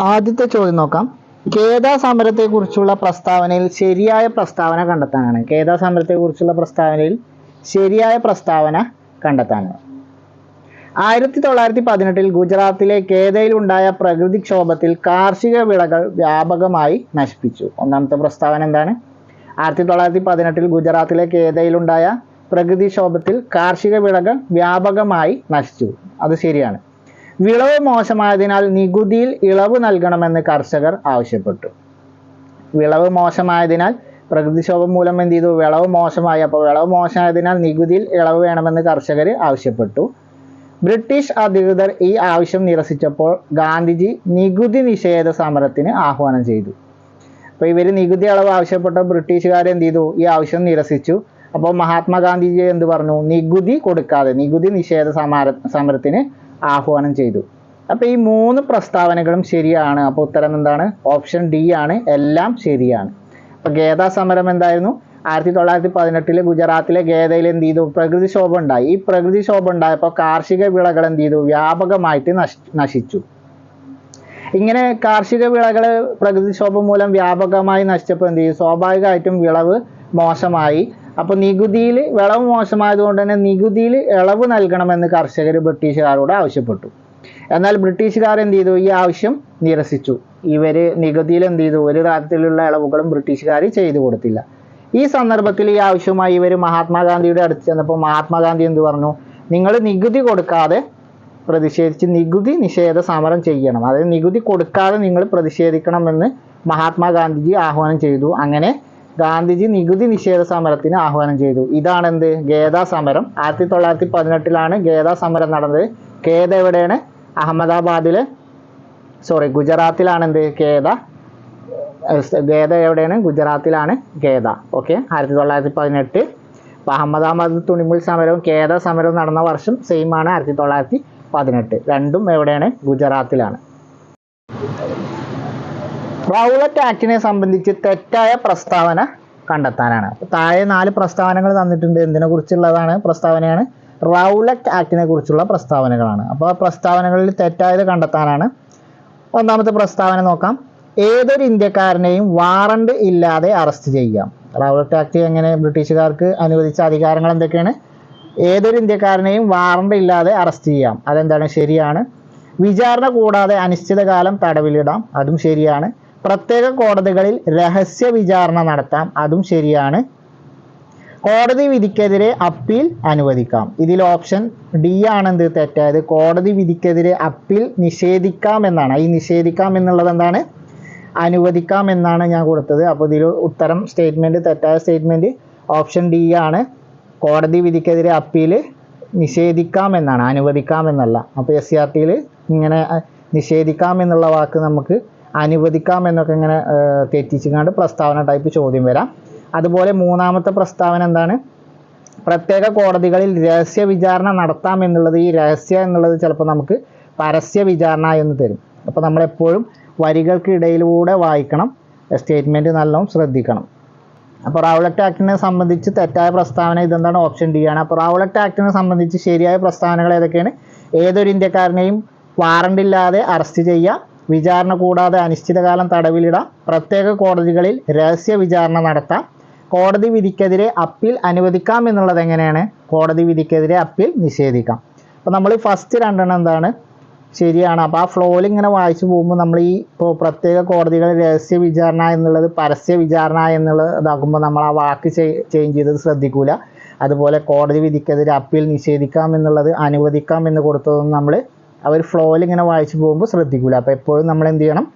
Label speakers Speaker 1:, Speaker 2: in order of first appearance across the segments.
Speaker 1: ആദ്യത്തെ ചോദ്യം നോക്കാം. കേദാ സമരത്തെക്കുറിച്ചുള്ള പ്രസ്താവനയിൽ ശരിയായ പ്രസ്താവന കണ്ടെത്താനാണ്. കേദാ സമരത്തെക്കുറിച്ചുള്ള പ്രസ്താവനയിൽ ശരിയായ പ്രസ്താവന കണ്ടെത്താനാണ്. ആയിരത്തി തൊള്ളായിരത്തി പതിനെട്ടിൽ ഗുജറാത്തിലെ കേദയിലുണ്ടായ പ്രകൃതിക്ഷോഭത്തിൽ കാർഷിക വിളകൾ വ്യാപകമായി നശിപ്പിച്ചു. ഒന്നാമത്തെ പ്രസ്താവന എന്താണ്? ആയിരത്തി തൊള്ളായിരത്തി പതിനെട്ടിൽ ഗുജറാത്തിലെ കേദയിലുണ്ടായ പ്രകൃതിക്ഷോഭത്തിൽ കാർഷിക വിളകൾ വ്യാപകമായി നശിച്ചു. അത് ശരിയാണ്. വിളവ് മോശമായതിനാൽ നികുതിയിൽ ഇളവ് നൽകണമെന്ന് കർഷകർ ആവശ്യപ്പെട്ടു. വിളവ് മോശമായതിനാൽ പ്രകൃതിക്ഷോഭം മൂലം എന്ത് ചെയ്തു? വിളവ് മോശമായി. അപ്പോൾ വിളവ് മോശമായതിനാൽ നികുതിയിൽ ഇളവ് വേണമെന്ന് കർഷകർ ആവശ്യപ്പെട്ടു. ബ്രിട്ടീഷ് അധികൃതർ ഈ ആവശ്യം നിരസിച്ചപ്പോൾ ഗാന്ധിജി നികുതി നിഷേധ സമരത്തിന് ആഹ്വാനം ചെയ്തു. അപ്പോൾ ഇവർ നികുതി അളവ് ആവശ്യപ്പെട്ട ബ്രിട്ടീഷുകാർ എന്ത് ചെയ്തു? ഈ ആവശ്യം നിരസിച്ചു. അപ്പോൾ മഹാത്മാഗാന്ധിജി എന്ത് പറഞ്ഞു? നികുതി കൊടുക്കാതെ നികുതി നിഷേധ സമര സമരത്തിന് ആഹ്വാനം ചെയ്തു. അപ്പോൾ ഈ മൂന്ന് പ്രസ്താവനകളും ശരിയാണ്. അപ്പോൾ ഉത്തരം എന്താണ്? ഓപ്ഷൻ ഡി ആണ്. എല്ലാം ശരിയാണ്. അപ്പോൾ ഗേദ സമരം എന്തായിരുന്നു? ആയിരത്തി തൊള്ളായിരത്തി പതിനെട്ടിൽ ഗുജറാത്തിലെ ഗേദയിൽ എന്ത് ചെയ്തു? പ്രകൃതിക്ഷോഭം ഉണ്ടായി. ഈ പ്രകൃതിക്ഷോഭം ഉണ്ടായപ്പോൾ കാർഷിക വിളകൾ എന്ത് ചെയ്തു? വ്യാപകമായിട്ട് നശിച്ചു. ഇങ്ങനെ കാർഷിക വിളകൾ പ്രകൃതിക്ഷോഭം മൂലം വ്യാപകമായി നശിച്ചപ്പോൾ എന്ത് ചെയ്യും സ്വാഭാവികമായിട്ടും വിളവ് മോശമായി. അപ്പോൾ നികുതിയിൽ വിളവ് മോശമായതുകൊണ്ട് തന്നെ നികുതിയിൽ ഇളവ് നൽകണമെന്ന് കർഷകർ ബ്രിട്ടീഷുകാരോട് ആവശ്യപ്പെട്ടു. എന്നാൽ ബ്രിട്ടീഷുകാർ എന്ത് ചെയ്തു? ഈ ആവശ്യം നിരസിച്ചു. ഇവർ നികുതിയിൽ എന്ത് ചെയ്തു? ഒരു തരത്തിലുള്ള ഇളവുകളും ബ്രിട്ടീഷുകാർ ചെയ്തു കൊടുത്തില്ല. ഈ സന്ദർഭത്തിൽ ഈ ആവശ്യമായി ഇവർ മഹാത്മാഗാന്ധിയുടെ അടുത്ത് ചെന്നപ്പോൾ മഹാത്മാഗാന്ധി എന്ത് പറഞ്ഞു? നിങ്ങൾ നികുതി കൊടുക്കാതെ പ്രതിഷേധിച്ച് നികുതി നിഷേധ സമരം ചെയ്യണം. അതായത് നികുതി കൊടുക്കാതെ നിങ്ങൾ പ്രതിഷേധിക്കണമെന്ന് മഹാത്മാഗാന്ധിജി ആഹ്വാനം ചെയ്തു. അങ്ങനെ ഗാന്ധിജി നികുതി നിഷേധ സമരത്തിന് ആഹ്വാനം ചെയ്തു. ഇതാണ് എന്ത് ഗേദ സമരം. ആയിരത്തി തൊള്ളായിരത്തി പതിനെട്ടിലാണ് ഗേദ സമരം നടന്നത്. കേദ എവിടെയാണ്? അഹമ്മദാബാദിലെ. സോറി ഗുജറാത്തിലാണ് എന്ത് കേദ ഖേദ ഗേദ എവിടെയാണ്? ഗുജറാത്തിലാണ് ഗേദ ഓക്കെ ആയിരത്തി തൊള്ളായിരത്തി പതിനെട്ട് അപ്പോൾ അഹമ്മദാബാദ് തുണിമുൽ സമരവും കേദ സമരവും നടന്ന വർഷം സെയിം ആണ് ആയിരത്തി തൊള്ളായിരത്തി പതിനെട്ട് രണ്ടും എവിടെയാണ്? ഗുജറാത്തിലാണ്. റൗലറ്റ് ആക്ടിനെ സംബന്ധിച്ച് തെറ്റായ പ്രസ്താവന കണ്ടെത്താനാണ്. താഴെ നാല് പ്രസ്താവനകൾ തന്നിട്ടുണ്ട്. എന്തിനെ കുറിച്ചുള്ളതാണ് പ്രസ്താവനയാണ്? റൗലറ്റ് ആക്ടിനെ കുറിച്ചുള്ള പ്രസ്താവനകളാണ്. അപ്പോൾ ആ പ്രസ്താവനകളിൽ തെറ്റായത് കണ്ടെത്താനാണ്. ഒന്നാമത്തെ പ്രസ്താവന നോക്കാം. ഏതൊരു ഇന്ത്യക്കാരനെയും വാറണ്ട് ഇല്ലാതെ അറസ്റ്റ് ചെയ്യാം. റൗലറ്റ് ആക്ട് എങ്ങനെ ബ്രിട്ടീഷുകാർക്ക് അനുവദിച്ച അധികാരങ്ങൾ എന്തൊക്കെയാണ്? ഏതൊരു ഇന്ത്യക്കാരനെയും വാറണ്ട് ഇല്ലാതെ അറസ്റ്റ് ചെയ്യാം. അതെന്താണ്? ശരിയാണ്. വിചാരണ കൂടാതെ അനിശ്ചിതകാലം തടവിലിടാം. അതും ശരിയാണ്. പ്രത്യേക കോടതികളിൽ രഹസ്യ വിചാരണ നടത്താം. അതും ശരിയാണ്. കോടതി വിധിക്കെതിരെ അപ്പീൽ അനുവദിക്കാം. ഇതിൽ ഓപ്ഷൻ ഡി ആണെന്ത്? തെറ്റായത്. കോടതി വിധിക്കെതിരെ അപ്പീൽ നിഷേധിക്കാം എന്നാണ്. ഈ നിഷേധിക്കാം എന്നുള്ളത് എന്താണ്? അനുവദിക്കാം എന്നാണ് ഞാൻ കൊടുത്തത്. അപ്പോൾ ഇതിൽ ഉത്തരം സ്റ്റേറ്റ്മെന്റ് തെറ്റായ സ്റ്റേറ്റ്മെന്റ് ഓപ്ഷൻ ഡി ആണ്. കോടതി വിധിക്കെതിരെ അപ്പീൽ നിഷേധിക്കാം എന്നാണ്. അനുവദിക്കാം എന്നല്ല. അപ്പോൾ എസ് സി ആർ ടിയിൽ ഇങ്ങനെ നിഷേധിക്കാം എന്നുള്ള വാക്ക് നമുക്ക് അനുവദിക്കാം എന്നൊക്കെ ഇങ്ങനെ തെറ്റിച്ചുകൊണ്ട് പ്രസ്താവന ടൈപ്പ് ചോദ്യം വരാം. അതുപോലെ മൂന്നാമത്തെ പ്രസ്താവന എന്താണ്? പ്രത്യേക കോടതികളിൽ രഹസ്യ വിചാരണ നടത്താം എന്നുള്ളത് ഈ രഹസ്യ എന്നുള്ളത് ചിലപ്പോൾ നമുക്ക് പരസ്യ വിചാരണ എന്ന് തരും. അപ്പോൾ നമ്മളെപ്പോഴും വരികൾക്കിടയിലൂടെ വായിക്കണം സ്റ്റേറ്റ്മെന്റ് നല്ലോണം ശ്രദ്ധിക്കണം. അപ്പോൾ റൗളറ്റ് ആക്ടിനെ സംബന്ധിച്ച് തെറ്റായ പ്രസ്താവന ഇതെന്താണ്? ഓപ്ഷൻ ഡി ആണ്. അപ്പോൾ റൗളറ്റ് ആക്ടിനെ സംബന്ധിച്ച് ശരിയായ പ്രസ്താവനകൾ ഏതൊക്കെയാണ്? ഏതൊരു ഇന്ത്യക്കാരനെയും വാറണ്ടില്ലാതെ അറസ്റ്റ് ചെയ്യാം വിചാരണ കൂടാതെ അനിശ്ചിതകാലം തടവിലിടാം. പ്രത്യേക കോടതികളിൽ രഹസ്യ വിചാരണ നടത്താം. കോടതി വിധിക്കെതിരെ അപ്പീൽ അനുവദിക്കാം എന്നുള്ളത് എങ്ങനെയാണ്? കോടതി വിധിക്കെതിരെ അപ്പീൽ നിഷേധിക്കാം. അപ്പോൾ നമ്മൾ ഫസ്റ്റ് രണ്ടെണ്ണം എന്താണ്? ശരിയാണ്. അപ്പോൾ ആ ഫ്ലോയിൽ ഇങ്ങനെ വായിച്ചു പോകുമ്പോൾ നമ്മൾ ഈ ഇപ്പോൾ പ്രത്യേക കോടതികൾ രഹസ്യ വിചാരണ എന്നുള്ളത് പരസ്യ വിചാരണ എന്നുള്ളത് നമ്മൾ ആ വാക്ക് ചേഞ്ച് ചെയ്തത് ശ്രദ്ധിക്കൂല. അതുപോലെ കോടതി വിധിക്കെതിരെ അപ്പീൽ നിഷേധിക്കാം എന്നുള്ളത് അനുവദിക്കാം എന്ന് കൊടുത്തതൊന്നും നമ്മൾ അവർ ഫ്ലോയിൽ ഇങ്ങനെ വായിച്ചു പോകുമ്പോൾ ശ്രദ്ധിക്കില്ല അപ്പോൾ എപ്പോഴും നമ്മൾ എന്ത് ചെയ്യണം?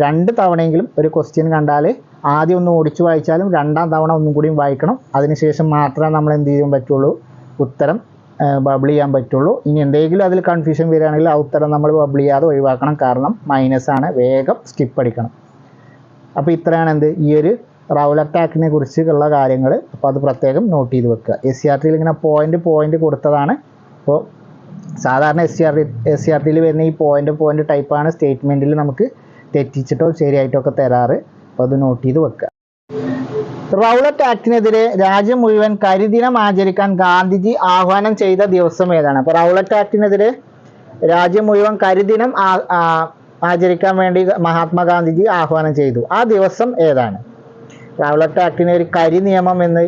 Speaker 1: രണ്ട് തവണയെങ്കിലും ഒരു ക്വസ്റ്റ്യൻ കണ്ടാൽ ആദ്യം ഒന്ന് ഓടിച്ചു വായിച്ചാലും രണ്ടാം തവണ ഒന്നും കൂടിയും വായിക്കണം. അതിനുശേഷം മാത്രമേ നമ്മൾ എന്ത് ചെയ്യാൻ പറ്റുള്ളൂ? ഉത്തരം ബബിൾ ചെയ്യാൻ പറ്റുള്ളൂ. ഇനി എന്തെങ്കിലും അതിൽ കൺഫ്യൂഷൻ വരികയാണെങ്കിൽ ആ ഉത്തരം നമ്മൾ ബബിൾ ചെയ്യാതെ ഒഴിവാക്കണം. കാരണം മൈനസ് ആണ്. വേഗം സ്കിപ്പ് അടിക്കണം. അപ്പോൾ ഇത്രയാണ് എന്ത്? ഈ ഒരു റൗലറ്റ് ആക്ടിനെ കുറിച്ചുള്ള കാര്യങ്ങൾ അപ്പോൾ അത് പ്രത്യേകം നോട്ട് ചെയ്ത് വെക്കുക. എസ് സി ആർ ടിയിൽ ഇങ്ങനെ പോയിന്റ് പോയിന്റ് കൊടുത്തതാണ്. അപ്പോൾ സാധാരണ S C R S C R ടിയിൽ വരുന്ന ഈ പോയിന്റ് പോയിന്റ് ടൈപ്പാണ് സ്റ്റേറ്റ്മെന്റിൽ നമുക്ക് തെറ്റിച്ചിട്ടോ ശരിയായിട്ടോ ഒക്കെ തരാറ്. അപ്പോൾ അത് നോട്ട് ചെയ്ത് വെക്കുക റൗലറ്റ് ആക്ടിനെതിരെ രാജ്യം മുഴുവൻ കരിദിനം ആചരിക്കാൻ ഗാന്ധിജി ആഹ്വാനം ചെയ്ത ദിവസം ഏതാണ്? അപ്പോൾ റൗലറ്റ് ആക്ടിനെതിരെ രാജ്യം മുഴുവൻ കരിദിനം ആചരിക്കാൻ വേണ്ടി മഹാത്മാഗാന്ധിജി ആഹ്വാനം ചെയ്തു. ആ ദിവസം ഏതാണ്? റൗലറ്റ് ആക്ടിനെ ഒരു കരി നിയമം എന്ന്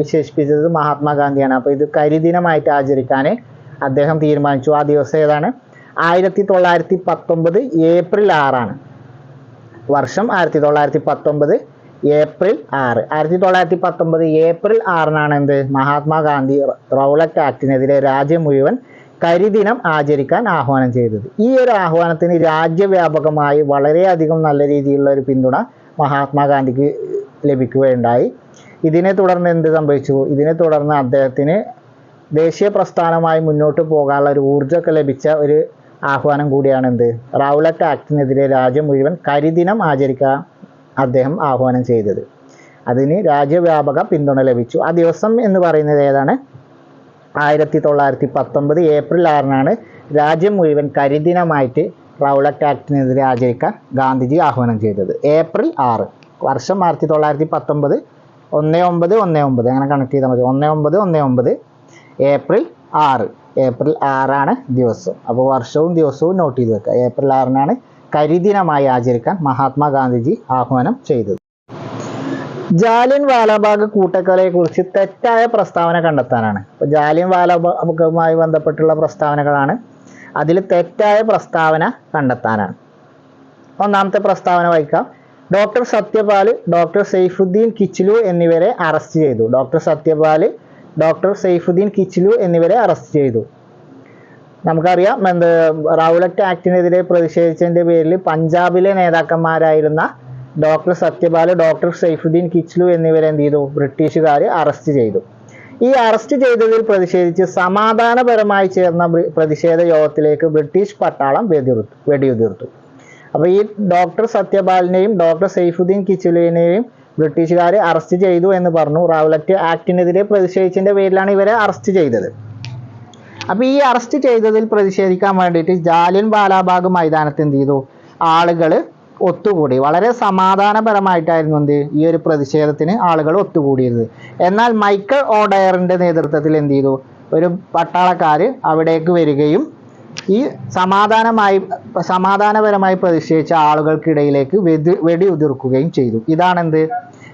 Speaker 1: വിശേഷിപ്പിച്ചത് മഹാത്മാഗാന്ധിയാണ്. അപ്പോൾ ഇത് കരിദിനമായിട്ട് ആചരിക്കാൻ അദ്ദേഹം തീരുമാനിച്ചു. ആ ദിവസം ഏതാണ്? ആയിരത്തി തൊള്ളായിരത്തി പത്തൊമ്പത് ഏപ്രിൽ ആറാണ്. വർഷം ആയിരത്തി തൊള്ളായിരത്തി പത്തൊമ്പത് ഏപ്രിൽ ആറ്. ആയിരത്തി തൊള്ളായിരത്തി പത്തൊമ്പത് ഏപ്രിൽ ആറിനാണ് എന്ത്? മഹാത്മാഗാന്ധി റൗലറ്റ് ആക്ടിനെതിരെ രാജ്യം മുഴുവൻ കരിദിനം ആചരിക്കാൻ ആഹ്വാനം ചെയ്തത്. ഈ ഒരു ആഹ്വാനത്തിന് രാജ്യവ്യാപകമായി വളരെയധികം നല്ല രീതിയിലുള്ള ഒരു പിന്തുണ മഹാത്മാഗാന്ധിക്ക് ലഭിക്കുകയുണ്ടായി. ഇതിനെ തുടർന്ന് എന്ത് സംഭവിച്ചു? ഇതിനെ തുടർന്ന് അദ്ദേഹത്തിന് ദേശീയ പ്രസ്ഥാനമായി മുന്നോട്ട് പോകാനുള്ള ഒരു ഊർജമൊക്കെ ലഭിച്ച ഒരു ആഹ്വാനം കൂടിയാണ് എന്ത്? റൗലറ്റ് ആക്ടിനെതിരെ രാജ്യം മുഴുവൻ കരിദിനം ആചരിക്കാൻ അദ്ദേഹം ആഹ്വാനം ചെയ്തത്. അതിന് രാജ്യവ്യാപക പിന്തുണ ലഭിച്ചു. ആ ദിവസം എന്ന് പറയുന്നത് ഏതാണ്? ആയിരത്തി തൊള്ളായിരത്തി പത്തൊമ്പത് ഏപ്രിൽ ആറിനാണ് രാജ്യം മുഴുവൻ കരിദിനമായിട്ട് റൗലറ്റ് ആക്ടിനെതിരെ ആചരിക്കാൻ ഗാന്ധിജി ആഹ്വാനം ചെയ്തത്. ഏപ്രിൽ ആറ്. വർഷം ആയിരത്തി തൊള്ളായിരത്തി പത്തൊമ്പത് ഒന്ന് ഒമ്പത് ഒന്ന് ഒമ്പത്. അങ്ങനെ കണക്ട് ചെയ്താൽ മതി. ഒന്ന് ഒമ്പത് ഒന്ന് ഒമ്പത്. ഏപ്രിൽ ആറ്. ഏപ്രിൽ ആറാണ് ദിവസം. അപ്പോൾ വർഷവും ദിവസവും നോട്ട് ചെയ്ത് വെക്കുക. ഏപ്രിൽ ആറിനാണ് കരിദിനമായി ആചരിക്കാൻ മഹാത്മാഗാന്ധിജി ആഹ്വാനം ചെയ്തത്. ജാലിയൻ വാലാബാഗ് കൂട്ടക്കൊലയെക്കുറിച്ച് തെറ്റായ പ്രസ്താവന കണ്ടെത്താനാണ്. അപ്പോൾ ജാലിയൻ വാലാബാഗുമായി ബന്ധപ്പെട്ടുള്ള പ്രസ്താവനകളാണ്. അതിൽ തെറ്റായ പ്രസ്താവന കണ്ടെത്താനാണ്. ഒന്നാമത്തെ പ്രസ്താവന വായിക്കാം. ഡോക്ടർ സത്യപാൽ ഡോക്ടർ സൈഫുദ്ദീൻ കിച്ചിലു എന്നിവരെ അറസ്റ്റ് ചെയ്തു. ഡോക്ടർ സത്യപാൽ ഡോക്ടർ സെയ്ഫുദ്ദീൻ കിച്ചിലു എന്നിവരെ അറസ്റ്റ് ചെയ്തു. നമുക്കറിയാം എന്ത് റൗലറ്റ് ആക്ടിനെതിരെ പ്രതിഷേധിച്ചതിന്റെ പേരിൽ പഞ്ചാബിലെ നേതാക്കന്മാരായിരുന്ന ഡോക്ടർ സത്യപാൽ ഡോക്ടർ സെയ്ഫുദ്ദീൻ കിച്ലു എന്നിവരെ എന്ത് ചെയ്തു? ബ്രിട്ടീഷുകാർ അറസ്റ്റ് ചെയ്തു. ഈ അറസ്റ്റ് ചെയ്തതിൽ പ്രതിഷേധിച്ച് സമാധാനപരമായി ചേർന്ന പ്രതിഷേധ യോഗത്തിലേക്ക് ബ്രിട്ടീഷ് പട്ടാളം വെടിയുതിർത്തു. അപ്പോൾ ഈ ഡോക്ടർ സത്യപാലിനെയും ഡോക്ടർ സെയ്ഫുദ്ദീൻ കിച്ചുലുവിനെയും ബ്രിട്ടീഷുകാർ അറസ്റ്റ് ചെയ്തു എന്ന് പറഞ്ഞു. റൗലറ്റ് ആക്ടിനെതിരെ പ്രതിഷേധിച്ചതിന്റെ പേരിലാണ് ഇവരെ അറസ്റ്റ് ചെയ്തത്. അപ്പോൾ ഈ അറസ്റ്റ് ചെയ്തതിൽ പ്രതിഷേധിക്കാൻ വേണ്ടിയിട്ട് ജാലിയൻ വാലാബാഗ് മൈതാനത്ത് എന്ത് ചെയ്തു? ആളുകൾ ഒത്തുകൂടി. വളരെ സമാധാനപരമായിട്ടായിരുന്നു എന്ത് ഈ ഒരു പ്രതിഷേധത്തിന് ആളുകൾ ഒത്തുകൂടിയത്. എന്നാൽ മൈക്കൽ ഓഡയറിന്റെ നേതൃത്വത്തിൽ എന്ത് ചെയ്തു? ഒരു പട്ടാളക്കാർ അവിടേക്ക് വരികയും ഈ സമാധാനമായി സമാധാനപരമായി പ്രതിഷേധിച്ച ആളുകൾക്കിടയിലേക്ക് വെടി ഉതിർക്കുകയും ചെയ്തു. ഇതാണെന്ത്?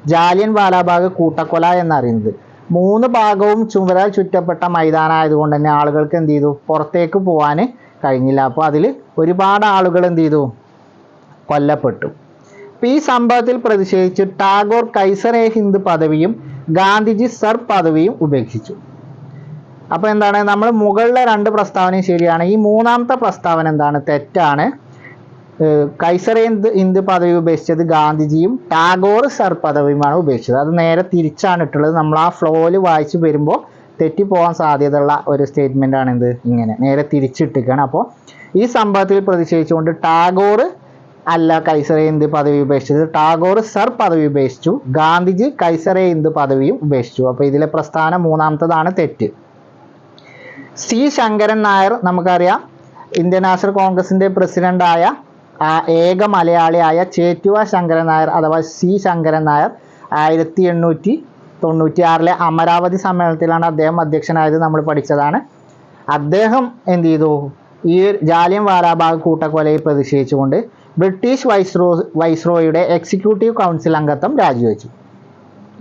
Speaker 1: ജാലിയൻ വാലാബാഗ് കൂട്ടക്കൊല എന്നറിയുന്നത്. മൂന്ന് ഭാഗവും ചുമരാൽ ചുറ്റപ്പെട്ട മൈതാനമായതുകൊണ്ട് തന്നെ ആളുകൾക്ക് എന്ത് ചെയ്തു? പുറത്തേക്ക് പോകാൻ കഴിഞ്ഞില്ല. അപ്പോൾ അതിൽ ഒരുപാട് ആളുകൾ എന്ത് ചെയ്തു? കൊല്ലപ്പെട്ടു. അപ്പം ഈ സംഭവത്തിൽ പ്രതിഷേധിച്ച് ടാഗോർ കൈസർ എ ഹിന്ദ് പദവിയും ഗാന്ധിജി സർ പദവിയും ഉപേക്ഷിച്ചു. അപ്പൊ എന്താണ്? നമ്മൾ മുകളിലെ രണ്ട് പ്രസ്താവനയും ശരിയാണ്. ഈ മൂന്നാമത്തെ പ്രസ്താവന എന്താണ്? തെറ്റാണ്. കൈസറേ ഇന്ത് പദവി ഉപേക്ഷിച്ചത്? ഗാന്ധിജിയും ടാഗോർ സർ പദവിയുമാണ് ഉപേക്ഷിച്ചത്. അത് നേരെ തിരിച്ചാണ് ഇട്ടുള്ളത്. നമ്മൾ ആ ഫ്ലോയിൽ വായിച്ചു വരുമ്പോൾ തെറ്റിപ്പോകാൻ സാധ്യതയുള്ള ഒരു സ്റ്റേറ്റ്മെന്റ് ആണ് എന്ത്? ഇങ്ങനെ. നേരെ തിരിച്ചിട്ടിരിക്കുകയാണ്. അപ്പോൾ ഈ സംഭവത്തിൽ പ്രതിഷേധിച്ചുകൊണ്ട് ടാഗോർ അല്ല കൈസറെ ഇന്ത് പദവി ഉപേക്ഷിച്ചത്? ടാഗോർ സർ പദവി ഉപേക്ഷിച്ചു. ഗാന്ധിജി കൈസറെ ഇന്ത് പദവിയും ഉപേക്ഷിച്ചു. അപ്പോൾ ഇതിലെ പ്രസ്ഥാനം മൂന്നാമത്തതാണ് തെറ്റ്. സി ശങ്കരൻ നായർ നമുക്കറിയാം. ഇന്ത്യൻ നാഷണൽ കോൺഗ്രസിന്റെ പ്രസിഡന്റായ ആ ഏക മലയാളിയായ ചേറ്റുവ ശങ്കരൻ നായർ അഥവാ സി ശങ്കരൻ നായർ ആയിരത്തി എണ്ണൂറ്റി തൊണ്ണൂറ്റി ആറിലെ അമരാവതി സമ്മേളനത്തിലാണ് അദ്ദേഹം അധ്യക്ഷനായത് നമ്മൾ പഠിച്ചതാണ്. അദ്ദേഹം എന്ത് ചെയ്തു? ഈ ജാലിയൻ വാലാബാഗ് കൂട്ടക്കൊലയിൽ പ്രതിഷേധിച്ചുകൊണ്ട് ബ്രിട്ടീഷ് വൈസ്രോ വൈസ്രോയുടെ എക്സിക്യൂട്ടീവ് കൗൺസിൽ അംഗത്വം രാജിവെച്ചു.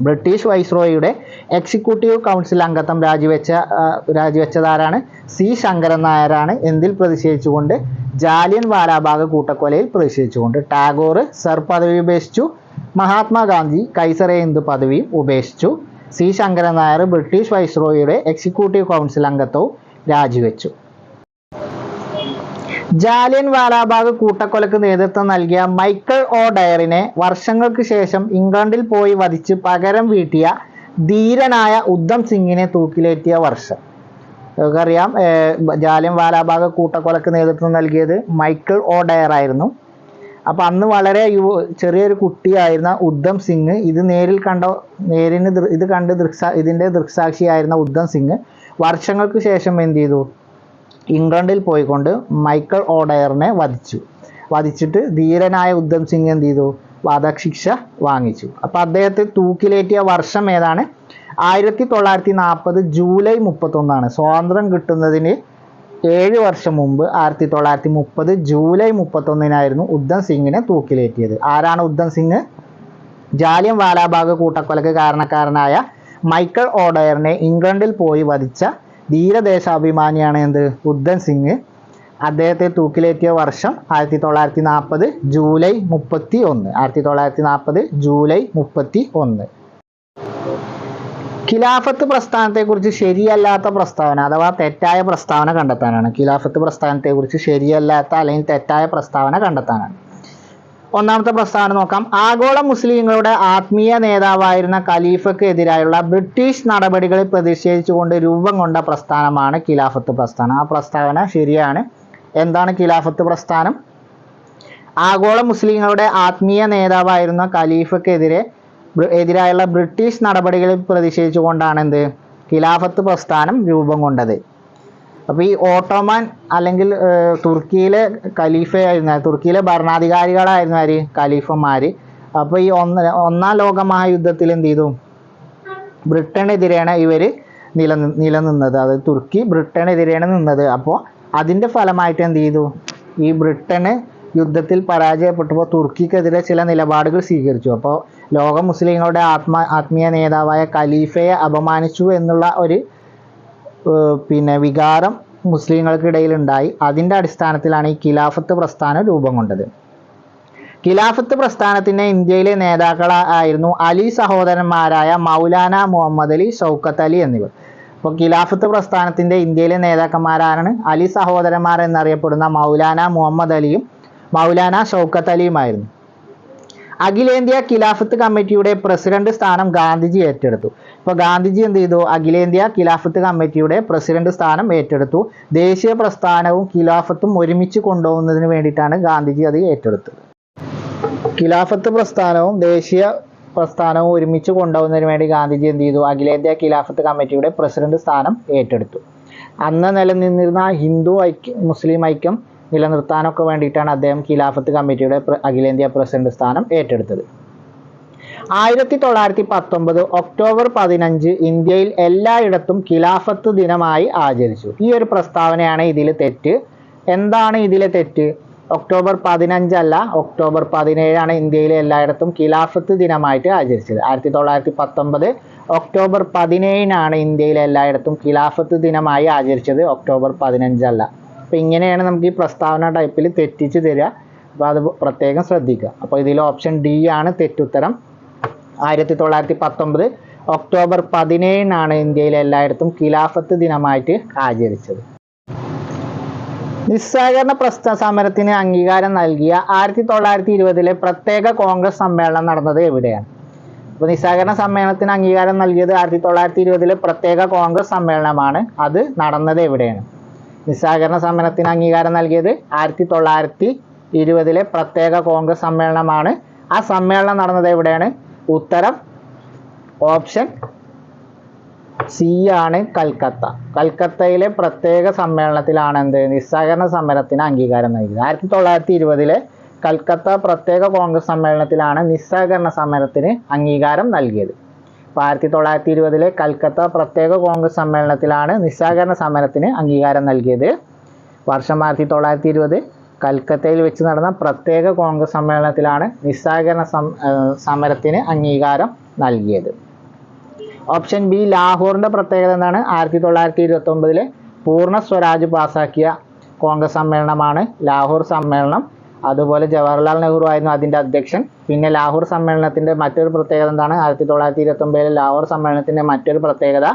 Speaker 1: ബ്രിട്ടീഷ് വൈസ്രോയിയുടെ എക്സിക്യൂട്ടീവ് കൗൺസിൽ അംഗത്വം രാജിവെച്ച രാജിവെച്ചതാരാണ് സി. ശങ്കരൻ നായരാണ്. എന്തിൽ പ്രതിഷേധിച്ചുകൊണ്ട്? ജാലിയൻ വാലാബാഗ് കൂട്ടക്കൊലയിൽ പ്രതിഷേധിച്ചുകൊണ്ട്. ടാഗോർ സർ പദവി ഉപേക്ഷിച്ചു. മഹാത്മാഗാന്ധി കൈസറെ ഹിന്ദ് പദവിയും ഉപേക്ഷിച്ചു. സി. ശങ്കരൻ നായർ ബ്രിട്ടീഷ് വൈസ്രോയിയുടെ എക്സിക്യൂട്ടീവ് കൗൺസിൽ അംഗത്വവും രാജിവെച്ചു. ജാലിയൻ വാലാബാഗ് കൂട്ടക്കൊലക്ക് നേതൃത്വം നൽകിയ മൈക്കിൾ ഒ ഡയറിനെ വർഷങ്ങൾക്ക് ശേഷം ഇംഗ്ലണ്ടിൽ പോയി വധിച്ച് പകരം വീട്ടിയ ധീരനായ ഉദ്ധം സിംഗിനെ തൂക്കിലേറ്റിയ വർഷം. നമുക്കറിയാം ജാലിയൻ വാലാബാഗ് കൂട്ടക്കൊലക്ക് നേതൃത്വം നൽകിയത് മൈക്കിൾ ഒ ഡയർ ആയിരുന്നു. അപ്പോൾ അന്ന് വളരെ യുവ ചെറിയൊരു കുട്ടിയായിരുന്ന ഉദ്ധം സിംഗ് ഇത് നേരിൽ കണ്ട നേരിന് ഇത് കണ്ട് ദൃക്സാ ഇതിന്റെ ദൃക്സാക്ഷിയായിരുന്ന ഉദ്ധം സിംഗ് വർഷങ്ങൾക്ക് ശേഷം എന്ത് ചെയ്തു? ഇംഗ്ലണ്ടിൽ പോയിക്കൊണ്ട് മൈക്കിൾ ഓഡയറിനെ വധിച്ചു. വധിച്ചിട്ട് ധീരനായ ഉദ്ധം സിംഗ് എന്ത് ചെയ്തു? വധശിക്ഷ വാങ്ങിച്ചു. അപ്പോൾ അദ്ദേഹത്തെ തൂക്കിലേറ്റിയ വർഷം ഏതാണ്? ആയിരത്തി തൊള്ളായിരത്തി നാൽപ്പത് ജൂലൈ മുപ്പത്തൊന്നാണ്. സ്വാതന്ത്ര്യം കിട്ടുന്നതിന് ഏഴ് വർഷം മുമ്പ് ആയിരത്തി തൊള്ളായിരത്തി മുപ്പത് ജൂലൈ മുപ്പത്തൊന്നിനായിരുന്നു ഉദ്ധം സിംഗിനെ തൂക്കിലേറ്റിയത്. ആരാണ് ഉദ്ധം സിംഗ്? ജാലിയൻ വാലാബാഗ് കൂട്ടക്കൊലക്ക് കാരണക്കാരനായ മൈക്കിൾ ഓഡയറിനെ ഇംഗ്ലണ്ടിൽ പോയി വധിച്ച ധീരദേശാഭിമാനിയാണ് എന്ത്? ഉദ്ധൻ സിംഗ്. അദ്ദേഹത്തെ തൂക്കിലേറ്റിയ വർഷം ആയിരത്തി തൊള്ളായിരത്തി നാൽപ്പത് ജൂലൈ മുപ്പത്തി ഒന്ന് ആയിരത്തി തൊള്ളായിരത്തി നാൽപ്പത് ജൂലൈ മുപ്പത്തി ഒന്ന് ഖിലാഫത്ത് പ്രസ്ഥാനത്തെക്കുറിച്ച് ശരിയല്ലാത്ത പ്രസ്താവന അഥവാ തെറ്റായ പ്രസ്താവന കണ്ടെത്താനാണ്. ഖിലാഫത്ത് പ്രസ്ഥാനത്തെക്കുറിച്ച് ശരിയല്ലാത്ത അല്ലെങ്കിൽ തെറ്റായ പ്രസ്താവന കണ്ടെത്താനാണ്. ഒന്നാമത്തെ പ്രസ്താവന നോക്കാം. ആഗോള മുസ്ലിങ്ങളുടെ ആത്മീയ നേതാവായിരുന്ന ഖലീഫയ്ക്ക് എതിരായുള്ള ബ്രിട്ടീഷ് നടപടികളിൽ പ്രതിഷേധിച്ചുകൊണ്ട് രൂപം കൊണ്ട പ്രസ്ഥാനമാണ് ഖിലാഫത്ത് പ്രസ്ഥാനം. ആ പ്രസ്താവന ശരിയാണ്. എന്താണ് ഖിലാഫത്ത് പ്രസ്ഥാനം? ആഗോള മുസ്ലിങ്ങളുടെ ആത്മീയ നേതാവായിരുന്ന ഖലീഫയ്ക്കെതിരെ ബ്രി- എതിരായുള്ള ബ്രിട്ടീഷ് നടപടികളിൽ പ്രതിഷേധിച്ചുകൊണ്ടാണ് എന്ത്? ഖിലാഫത്ത് പ്രസ്ഥാനം രൂപം കൊണ്ടത്. അപ്പോൾ ഈ ഓട്ടോമാൻ അല്ലെങ്കിൽ തുർക്കിയിലെ ഖലീഫയായിരുന്ന തുർക്കിയിലെ ഭരണാധികാരികളായിരുന്നു ആര് ഖലീഫന്മാർ അപ്പോൾ ഈ ഒന്ന് ഒന്നാം ലോക മഹായുദ്ധത്തിൽ എന്ത് ചെയ്തു? ബ്രിട്ടനെതിരെയാണ് ഇവർ നില നിലനിന്നത്. അത് തുർക്കി ബ്രിട്ടനെതിരെയാണ് നിന്നത്. അപ്പോൾ അതിന്റെ ഫലമായിട്ട് എന്ത് ചെയ്തു? ഈ ബ്രിട്ടന് യുദ്ധത്തിൽ പരാജയപ്പെട്ടപ്പോൾ തുർക്കിക്കെതിരെ ചില നിലപാടുകൾ സ്വീകരിച്ചു. അപ്പോൾ ലോക മുസ്ലിങ്ങളുടെ ആത്മ ആത്മീയ നേതാവായ ഖലീഫയെ അപമാനിച്ചു എന്നുള്ള ഒരു പിന്നെ വികാരം മുസ്ലിങ്ങൾക്കിടയിൽ ഉണ്ടായി അതിന്റെ അടിസ്ഥാനത്തിലാണ് ഈ ഖിലാഫത്ത് പ്രസ്ഥാനം രൂപം കൊണ്ടത്. ഖിലാഫത്ത് പ്രസ്ഥാനത്തിന്റെ ഇന്ത്യയിലെ നേതാക്കളായിരുന്നു അലി സഹോദരന്മാരായ മൗലാന മുഹമ്മദ് അലി ഷൗക്കത്ത് അലി എന്നിവർ. അപ്പോൾ ഖിലാഫത്ത് പ്രസ്ഥാനത്തിന്റെ ഇന്ത്യയിലെ നേതാക്കന്മാരാണ് അലി സഹോദരന്മാർ എന്നറിയപ്പെടുന്ന മൗലാന മുഹമ്മദ് അലിയും മൗലാന ഷൗക്കത്ത് അലിയുമായിരുന്നു അഖിലേന്ത്യാ ഖിലാഫത്ത് കമ്മിറ്റിയുടെ പ്രസിഡന്റ് സ്ഥാനം ഗാന്ധിജി ഏറ്റെടുത്തു. ഇപ്പോൾ ഗാന്ധിജി എന്ത് ചെയ്തു? അഖിലേന്ത്യാ ഖിലാഫത്ത് കമ്മിറ്റിയുടെ പ്രസിഡന്റ് സ്ഥാനം ഏറ്റെടുത്തു. ദേശീയ പ്രസ്ഥാനവും ഖിലാഫത്തും ഒരുമിച്ച് കൊണ്ടുപോകുന്നതിന് വേണ്ടിയിട്ടാണ് ഗാന്ധിജി അത് ഏറ്റെടുത്തത്. ഖിലാഫത്ത് പ്രസ്ഥാനവും ദേശീയ പ്രസ്ഥാനവും ഒരുമിച്ച് കൊണ്ടുപോകുന്നതിന് വേണ്ടി ഗാന്ധിജി എന്ത് ചെയ്തു? അഖിലേന്ത്യാ ഖിലാഫത്ത് കമ്മിറ്റിയുടെ പ്രസിഡന്റ് സ്ഥാനം ഏറ്റെടുത്തു. അന്ന് നിലനിന്നിരുന്ന ഹിന്ദു ഐക്യം മുസ്ലിം ഐക്യം നിലനിർത്താനൊക്കെ വേണ്ടിയിട്ടാണ് അദ്ദേഹം ഖിലാഫത്ത് കമ്മിറ്റിയുടെ അഖിലേന്ത്യാ പ്രസിഡന്റ് സ്ഥാനം ഏറ്റെടുത്തത്. ആയിരത്തി തൊള്ളായിരത്തി പത്തൊമ്പത് ഒക്ടോബർ പതിനഞ്ച് ഇന്ത്യയിൽ എല്ലായിടത്തും ഖിലാഫത്ത് ദിനമായി ആചരിച്ചു. ഈ ഒരു പ്രസ്താവനയാണ് ഇതിൽ തെറ്റ്. എന്താണ് ഇതിലെ തെറ്റ്? ഒക്ടോബർ പതിനഞ്ചല്ല ഒക്ടോബർ പതിനേഴാണ് ഇന്ത്യയിലെ എല്ലായിടത്തും ഖിലാഫത്ത് ദിനമായിട്ട് ആചരിച്ചത്. ആയിരത്തി തൊള്ളായിരത്തി പത്തൊമ്പത് ഒക്ടോബർ പതിനേഴിനാണ് ഇന്ത്യയിലെ എല്ലായിടത്തും ഖിലാഫത്ത് ദിനമായി ആചരിച്ചത് ഒക്ടോബർ പതിനഞ്ചല്ല അപ്പോൾ ഇങ്ങനെയാണ് നമുക്ക് ഈ പ്രസ്താവന ടൈപ്പിൽ തെറ്റിച്ച് തരിക. അപ്പോൾ അത് പ്രത്യേകം ശ്രദ്ധിക്കുക. അപ്പോൾ ഇതിൽ ഓപ്ഷൻ ഡി ആണ് തെറ്റുത്തരം. ആയിരത്തി തൊള്ളായിരത്തി പത്തൊമ്പത് ഒക്ടോബർ പതിനേഴിനാണ് ഇന്ത്യയിലെ എല്ലായിടത്തും ഖിലാഫത്ത് ദിനമായിട്ട് ആചരിച്ചത്. നിസ്സഹകരണ പ്രസ്ഥ സമരത്തിന് അംഗീകാരം നൽകിയ ആയിരത്തി തൊള്ളായിരത്തി ഇരുപതിലെ പ്രത്യേക കോൺഗ്രസ് സമ്മേളനം നടന്നത് എവിടെയാണ്? അപ്പോൾ നിസ്സഹകരണ സമ്മേളനത്തിന് അംഗീകാരം നൽകിയത് ആയിരത്തി തൊള്ളായിരത്തി ഇരുപതിലെ പ്രത്യേക കോൺഗ്രസ് സമ്മേളനമാണ്. അത് നടന്നത് എവിടെയാണ്? നിസ്സഹകരണ സമ്മേളനത്തിന് അംഗീകാരം നൽകിയത് ആയിരത്തി തൊള്ളായിരത്തി ഇരുപതിലെ പ്രത്യേക കോൺഗ്രസ് സമ്മേളനമാണ്. ആ സമ്മേളനം നടന്നത് എവിടെയാണ്? ഉത്തരം ഓപ്ഷൻ സി ആണ് കൽക്കത്ത. കൽക്കത്തയിലെ പ്രത്യേക സമ്മേളനത്തിലാണ് എന്ത്? നിസ്സഹകരണ സമരത്തിന് അംഗീകാരം നൽകിയത്. ആയിരത്തി തൊള്ളായിരത്തി ഇരുപതിലെ കൽക്കത്ത പ്രത്യേക കോൺഗ്രസ് സമ്മേളനത്തിലാണ് നിസ്സഹകരണ സമരത്തിന് അംഗീകാരം നൽകിയത്. അപ്പോൾ ആയിരത്തി തൊള്ളായിരത്തി ഇരുപതിലെ കൽക്കത്ത പ്രത്യേക കോൺഗ്രസ് സമ്മേളനത്തിലാണ് നിസ്സഹകരണ സമരത്തിന് അംഗീകാരം നൽകിയത്. വർഷം ആയിരത്തി തൊള്ളായിരത്തി ഇരുപത് കൽക്കത്തയിൽ വെച്ച് നടന്ന പ്രത്യേക കോൺഗ്രസ് സമ്മേളനത്തിലാണ് നിസ്സഹകരണ സമരത്തിന് അംഗീകാരം നൽകിയത്. ഓപ്ഷൻ ബി ലാഹോറിന്റെ പ്രത്യേകത എന്താണ്? ആയിരത്തി തൊള്ളായിരത്തി ഇരുപത്തി ഒമ്പതിലെ പൂർണ സ്വരാജ് പാസാക്കിയ കോൺഗ്രസ് സമ്മേളനമാണ് ലാഹോർ സമ്മേളനം. അതുപോലെ ജവഹർലാൽ നെഹ്റു ആയിരുന്നു അതിന്റെ അധ്യക്ഷൻ. പിന്നെ ലാഹോർ സമ്മേളനത്തിന്റെ മറ്റൊരു പ്രത്യേകത എന്താണ്? ആയിരത്തി തൊള്ളായിരത്തി ഇരുപത്തൊമ്പതിലെ ലാഹോർ സമ്മേളനത്തിന്റെ മറ്റൊരു പ്രത്യേകത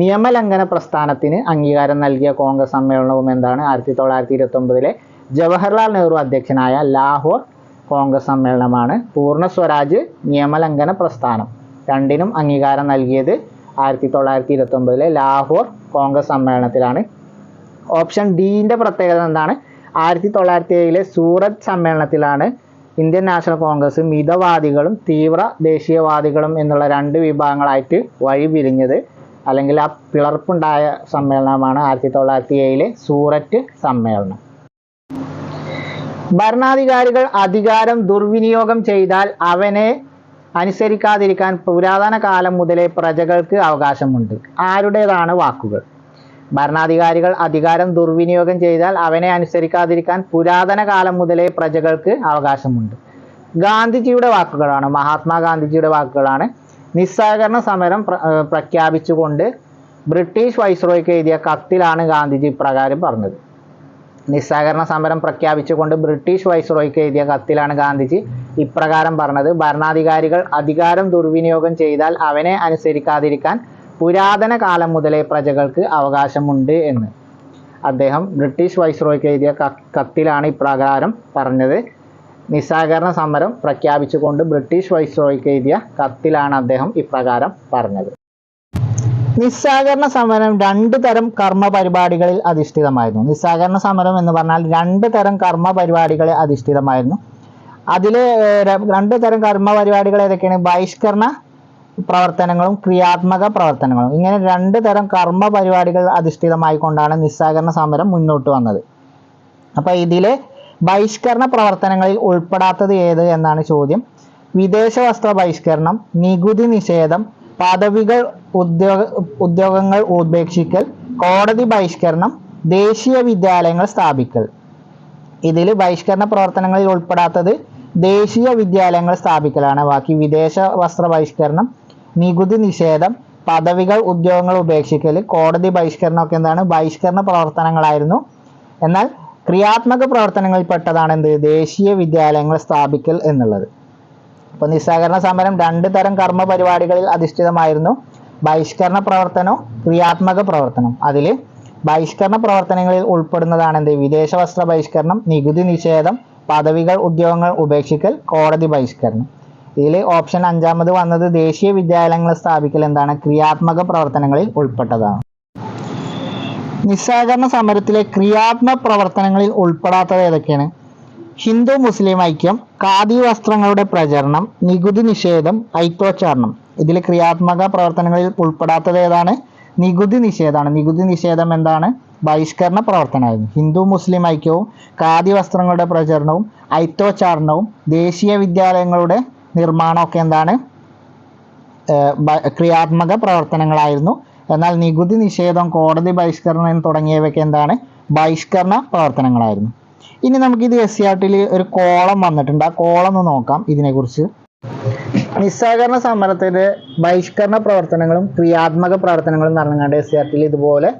Speaker 1: നിയമലംഘന പ്രസ്ഥാനത്തിന് അംഗീകാരം നൽകിയ കോൺഗ്രസ് സമ്മേളനവും എന്താണ്? ആയിരത്തി തൊള്ളായിരത്തി ഇരുപത്തൊമ്പതിലെ ജവഹർലാൽ നെഹ്റു അധ്യക്ഷനായ ലാഹോർ കോൺഗ്രസ് സമ്മേളനമാണ് പൂർണ സ്വരാജ് നിയമലംഘന പ്രസ്ഥാനം. രണ്ടിനും അംഗീകാരം നൽകിയത് ആയിരത്തി തൊള്ളായിരത്തി ഇരുപത്തൊമ്പതിലെ ലാഹോർ കോൺഗ്രസ് സമ്മേളനത്തിലാണ്. ഓപ്ഷൻ ഡിന്റെ പ്രത്യേകത എന്താണ്? ആയിരത്തി തൊള്ളായിരത്തി ഏഴിലെ സൂറത്ത് സമ്മേളനത്തിലാണ് ഇന്ത്യൻ നാഷണൽ കോൺഗ്രസ് മിതവാദികളും തീവ്ര ദേശീയവാദികളും എന്നുള്ള രണ്ട് വിഭാഗങ്ങളായിട്ട് വഴിപിരിഞ്ഞത്. അല്ലെങ്കിൽ ആ പിളർപ്പുണ്ടായ സമ്മേളനമാണ് ആയിരത്തി തൊള്ളായിരത്തി ഏഴിലെ സൂററ്റ് സമ്മേളനം. ഭരണാധികാരികൾ അധികാരം ദുർവിനിയോഗം ചെയ്താൽ അവനെ അനുസരിക്കാതിരിക്കാൻ പുരാതന കാലം മുതലേ പ്രജകൾക്ക് അവകാശമുണ്ട്. ആരുടേതാണ് വാക്കുകൾ? ഭരണാധികാരികൾ അധികാരം ദുർവിനിയോഗം ചെയ്താൽ അവനെ അനുസരിക്കാതിരിക്കാൻ പുരാതന കാലം മുതലേ പ്രജകൾക്ക് അവകാശമുണ്ട്. ഗാന്ധിജിയുടെ വാക്കുകളാണ് മഹാത്മാഗാന്ധിജിയുടെ വാക്കുകളാണ്. നിസ്സഹകരണ സമരം പ്ര- പ്രഖ്യാപിച്ചുകൊണ്ട് ബ്രിട്ടീഷ് വൈസ്രോയ്ക്ക് എഴുതിയ കത്തിലാണ് ഗാന്ധിജി ഇപ്രകാരം പറഞ്ഞത്. നിസ്സഹകരണ സമരം പ്രഖ്യാപിച്ചുകൊണ്ട് ബ്രിട്ടീഷ് വൈസ്രോയ്ക്ക് എഴുതിയ കത്തിലാണ് ഗാന്ധിജി ഇപ്രകാരം പറഞ്ഞത് ഭരണാധികാരികൾ അധികാരം ദുർവിനിയോഗം ചെയ്താൽ അവനെ അനുസരിക്കാതിരിക്കാൻ പുരാതന കാലം മുതലേ പ്രജകൾക്ക് അവകാശമുണ്ട് എന്ന്. അദ്ദേഹം ബ്രിട്ടീഷ് വൈസ്രോയ്ക്ക് എഴുതിയ കത്തിലാണ് ഇപ്രകാരം പറഞ്ഞത്. നിസ്സഹകരണ സമരം പ്രഖ്യാപിച്ചുകൊണ്ട് ബ്രിട്ടീഷ് വൈസ്രോയ്ക്ക് എഴുതിയ കത്തിലാണ് അദ്ദേഹം ഇപ്രകാരം പറഞ്ഞത്. നിസ്സഹകരണ സമരം രണ്ട് തരം കർമ്മ പരിപാടികളിൽ അധിഷ്ഠിതമായിരുന്നു. നിസ്സഹകരണ സമരം എന്ന് പറഞ്ഞാൽ രണ്ട് തരം കർമ്മ പരിപാടികളെ അധിഷ്ഠിതമായിരുന്നു. അതിൽ രണ്ട് തരം കർമ്മ പരിപാടികൾ ഏതൊക്കെയാണ്? ബഹിഷ്കരണ പ്രവർത്തനങ്ങളും ക്രിയാത്മക പ്രവർത്തനങ്ങളും. ഇങ്ങനെ രണ്ട് തരം കർമ്മ പരിപാടികൾ അധിഷ്ഠിതമായി കൊണ്ടാണ് നിസ്സഹകരണ സമരം മുന്നോട്ട് വന്നത്. അപ്പോൾ ഇതിലെ ബഹിഷ്കരണ പ്രവർത്തനങ്ങളിൽ ഉൾപ്പെടാത്തത് ഏത് എന്നാണ് ചോദ്യം. വിദേശ വസ്ത്ര ബഹിഷ്കരണം നികുതി നിഷേധം പദവികൾ ഉദ്യോഗ ഉദ്യോഗങ്ങൾ ഉപേക്ഷിക്കൽ കോടതി ബഹിഷ്കരണം ദേശീയ വിദ്യാലയങ്ങൾ സ്ഥാപിക്കൽ. ഇതിൽ ബഹിഷ്കരണ പ്രവർത്തനങ്ങളിൽ ഉൾപ്പെടാത്തത് ദേശീയ വിദ്യാലയങ്ങൾ സ്ഥാപിക്കലാണ്. ബാക്കി വിദേശ വസ്ത്ര ബഹിഷ്കരണം നികുതി നിഷേധം പദവികൾ ഉദ്യോഗങ്ങൾ ഉപേക്ഷിക്കൽ കോടതി ബഹിഷ്കരണം ഒക്കെ എന്താണ്? ബഹിഷ്കരണ പ്രവർത്തനങ്ങളായിരുന്നു. എന്നാൽ ക്രിയാത്മക പ്രവർത്തനങ്ങളിൽ പെട്ടതാണ് എന്ത്? ദേശീയ വിദ്യാലയങ്ങൾ സ്ഥാപിക്കൽ എന്നുള്ളത്. അപ്പോൾ നിസ്സഹകരണ സമരം രണ്ട് തരം കർമ്മ പരിപാടികളിൽ അധിഷ്ഠിതമായിരുന്നു. ബഹിഷ്കരണ പ്രവർത്തനവും ക്രിയാത്മക പ്രവർത്തനം അതിൽ ബഹിഷ്കരണ പ്രവർത്തനങ്ങളിൽ ഉൾപ്പെടുന്നതാണ് എന്ത്? വിദേശ വസ്ത്ര ബഹിഷ്കരണം നികുതി നിഷേധം പദവികൾ ഉദ്യോഗങ്ങൾ ഉപേക്ഷിക്കൽ കോടതി ബഹിഷ്കരണം. ഇതിൽ ഓപ്ഷൻ അഞ്ചാമത് വന്നത് ദേശീയ വിദ്യാലയങ്ങൾ സ്ഥാപിക്കൽ എന്താണ് ക്രിയാത്മക പ്രവർത്തനങ്ങളിൽ ഉൾപ്പെട്ടതാണ്. നിസ്സഹകരണ സമരത്തിലെ ക്രിയാത്മക പ്രവർത്തനങ്ങളിൽ ഉൾപ്പെടാത്തത് ഏതൊക്കെയാണ്? ഹിന്ദു മുസ്ലിം ഐക്യം ഖാദി വസ്ത്രങ്ങളുടെ പ്രചരണം നികുതി നിഷേധം ഐക്യോച്ചാരണം ഇതിൽ ക്രിയാത്മക പ്രവർത്തനങ്ങളിൽ ഉൾപ്പെടാത്തത് ഏതാണ്? നികുതി നിഷേധമാണ്. നികുതി നിഷേധം എന്താണ്? ബഹിഷ്കരണ പ്രവർത്തനമായിരുന്നു. ഹിന്ദു മുസ്ലിം ഐക്യവും ഖാദി വസ്ത്രങ്ങളുടെ പ്രചരണവും ഐത്തോച്ചാരണവും ദേശീയ വിദ്യാലയങ്ങളുടെ നിർമ്മാണമൊക്കെ എന്താണ്? ക്രിയാത്മക പ്രവർത്തനങ്ങളായിരുന്നു. എന്നാൽ നികുതി നിഷേധം കോടതി ബഹിഷ്കരണം തുടങ്ങിയവയൊക്കെ എന്താണ്? ബഹിഷ്കരണ പ്രവർത്തനങ്ങളായിരുന്നു. ഇനി നമുക്കിത് എസ് സി ആർ ടിയിൽ ഒരു കോളം വന്നിട്ടുണ്ട്. ആ കോളം ഒന്ന് നോക്കാം ഇതിനെക്കുറിച്ച്. നിസ്സഹകരണ സമരത്തിന്റെ ബഹിഷ്കരണ പ്രവർത്തനങ്ങളും ക്രിയാത്മക പ്രവർത്തനങ്ങളും നടന്നുകൊണ്ട് എസ് സി ആർ ടിയിൽ ഇതുപോലെ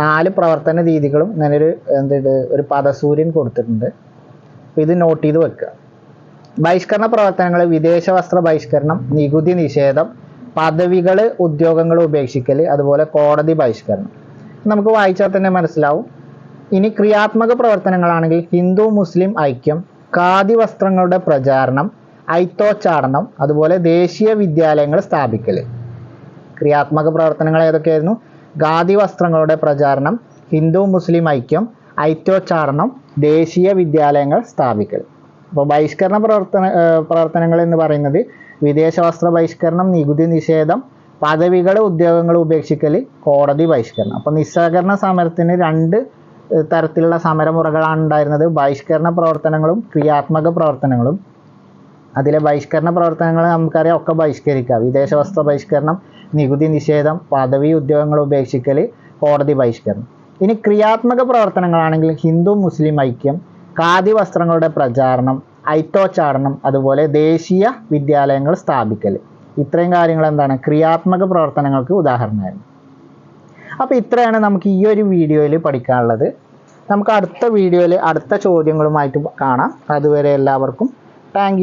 Speaker 1: നാല് പ്രവർത്തന രീതികളും ഇങ്ങനെ ഒരു എന്തിട്ട് ഒരു പദസൂര്യൻ കൊടുത്തിട്ടുണ്ട്. അപ്പോൾ ഇത് നോട്ട് ചെയ്ത് വെക്കുക. ബഹിഷ്കരണ പ്രവർത്തനങ്ങൾ വിദേശ വസ്ത്ര ബഹിഷ്കരണം നികുതി നിഷേധം പദവികൾ ഉദ്യോഗങ്ങൾ ഉപേക്ഷിക്കൽ അതുപോലെ കോടതി ബഹിഷ്കരണം. നമുക്ക് വായിച്ചാൽ തന്നെ മനസ്സിലാവും. ഇനി ക്രിയാത്മക പ്രവർത്തനങ്ങളാണെങ്കിൽ ഹിന്ദു മുസ്ലിം ഐക്യം ഖാദി വസ്ത്രങ്ങളുടെ പ്രചാരണം ഐത്തോച്ചാടനം അതുപോലെ ദേശീയ വിദ്യാലയങ്ങൾ സ്ഥാപിക്കൽ. ക്രിയാത്മക പ്രവർത്തനങ്ങൾ ഏതൊക്കെയായിരുന്നു? ഖാദി വസ്ത്രങ്ങളുടെ പ്രചാരണം ഹിന്ദു മുസ്ലിം ഐക്യം ഐത്തോച്ചാടനം ദേശീയ വിദ്യാലയങ്ങൾ സ്ഥാപിക്കൽ. അപ്പോൾ ബഹിഷ്കരണ പ്രവർത്തന പ്രവർത്തനങ്ങൾ എന്ന് പറയുന്നത് വിദേശ വസ്ത്ര ബഹിഷ്കരണം നികുതി നിഷേധം പദവികൾ ഉദ്യോഗങ്ങൾ ഉപേക്ഷിക്കൽ കോടതി ബഹിഷ്കരണം. അപ്പോൾ നിസ്സഹകരണ സമരത്തിന് രണ്ട് തരത്തിലുള്ള സമരമുറകളാണ് ഉണ്ടായിരുന്നത്. ബഹിഷ്കരണ പ്രവർത്തനങ്ങളും ക്രിയാത്മക പ്രവർത്തനങ്ങളും. അതിലെ ബഹിഷ്കരണ പ്രവർത്തനങ്ങൾ നമുക്കറിയാം ഒക്കെ ബഹിഷ്കരിക്കാം. വിദേശ വസ്ത്ര ബഹിഷ്കരണം നികുതി നിഷേധം പദവി ഉദ്യോഗങ്ങൾ ഉപേക്ഷിക്കൽ കോടതി ബഹിഷ്കരണം. ഇനി ക്രിയാത്മക പ്രവർത്തനങ്ങളാണെങ്കിൽ ഹിന്ദു മുസ്ലിം ഐക്യം ഖാദി വസ്ത്രങ്ങളുടെ പ്രചാരണം ഐത്തോച്ചാടനം അതുപോലെ ദേശീയ വിദ്യാലയങ്ങൾ സ്ഥാപിക്കൽ ഇത്രയും കാര്യങ്ങൾ എന്താണ്? ക്രിയാത്മക പ്രവർത്തനങ്ങൾക്ക് ഉദാഹരണമായിരുന്നു. അപ്പോൾ ഇത്രയാണ് നമുക്ക് ഈ ഒരു വീഡിയോയിൽ പഠിക്കാനുള്ളത്. നമുക്ക് അടുത്ത വീഡിയോയിൽ അടുത്ത ചോദ്യങ്ങളുമായിട്ട് കാണാം. അതുവരെ എല്ലാവർക്കും താങ്ക്